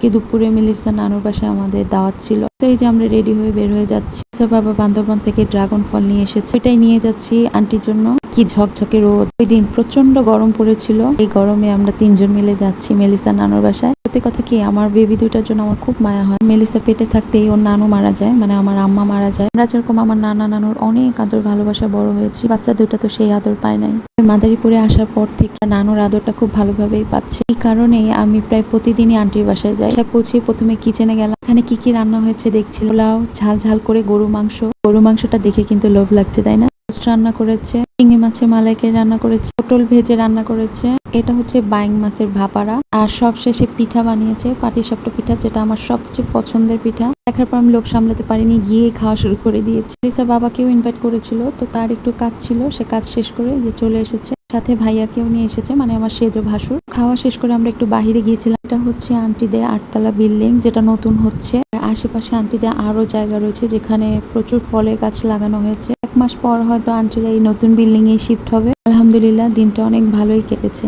কি দুপুরে মিলিসা নানুর পাশে আমাদের দাওয়াত ছিল। তো এই যে আমরা রেডি হয়ে বের হয়ে যাচ্ছি। বাবা বান্দরবন থেকে ড্রাগন ফল নিয়ে এসেছে। সেটাই নিয়ে যাচ্ছি আন্টির জন্য। কি ঝকঝকে রোদ। ওই দিন প্রচণ্ড গরম পড়েছিল। এই গরমে আমরা তিনজন মিলে যাচ্ছি মেলিসা নানুর বাসায়। সত্যি কথা কি, আমার বেবি দুইটার জন্য আমার খুব মায়া হয়। মেলিসা পেটে থাকতেই ওর নানু মারা যায় মানে আমার আম্মা মারা যায়। আমরা যেরকম আমার নানা নানুর অনেক আদর ভালোবাসা বড় হয়েছি, বাচ্চা দুটা তো সেই আদর পায় নাই। মাদারীপুরে আসার পর থেকে নানুর আদরটা খুব ভালোভাবেই পাচ্ছি। এই কারণেই আমি প্রায় প্রতিদিনই আন্টির বাসায় যাই। পৌঁছে প্রথমে কিচেনে গেলাম। এখানে কি কি রান্না হয়েছে দেখছি। পোলাও, ঝাল ঝাল করে গরু মাংস। গরু মাংসটা দেখে কিন্তু লোভ লাগছে, তাই না? রান্না করেছে। চিংড়ি মাছের মালাইকে রান্না করেছে, পটল ভেজে রান্না করেছে। এটা হচ্ছে বাইং মাছের ভাপারা। আর সব শেষে পিঠা বানিয়েছে পাটিসাপটা পিঠা, যেটা আমার সবচেয়ে পছন্দের পিঠা। দেখার পর আমি লোভ সামলাতে পারিনি, গিয়ে খাওয়া শুরু করে দিয়েছি। লিসা বাবাকেও ইনভাইট করেছিল, তো তার একটু কাজ ছিল, সে কাজ শেষ করে যে চলে এসেছে। সাথে ভাইয়াকেও নিয়ে এসেছে মানে আমার সেজো ভাসুর। খাওয়া শেষ করে আমরা একটু বাহিরে গিয়েছিলাম। এটা হচ্ছে আন্টিদের আটতলা বিল্ডিং, যেটা নতুন হচ্ছে। আশেপাশে আন্টিদের আরও জায়গা রয়েছে, যেখানে প্রচুর ফলের গাছ লাগানো হয়েছে। মাস পর হয়তো আঞ্চলে এই নতুন বিল্ডিংয়ে শিফট হবে। আলহামদুলিল্লাহ দিনটা অনেক ভালোই কেটেছে।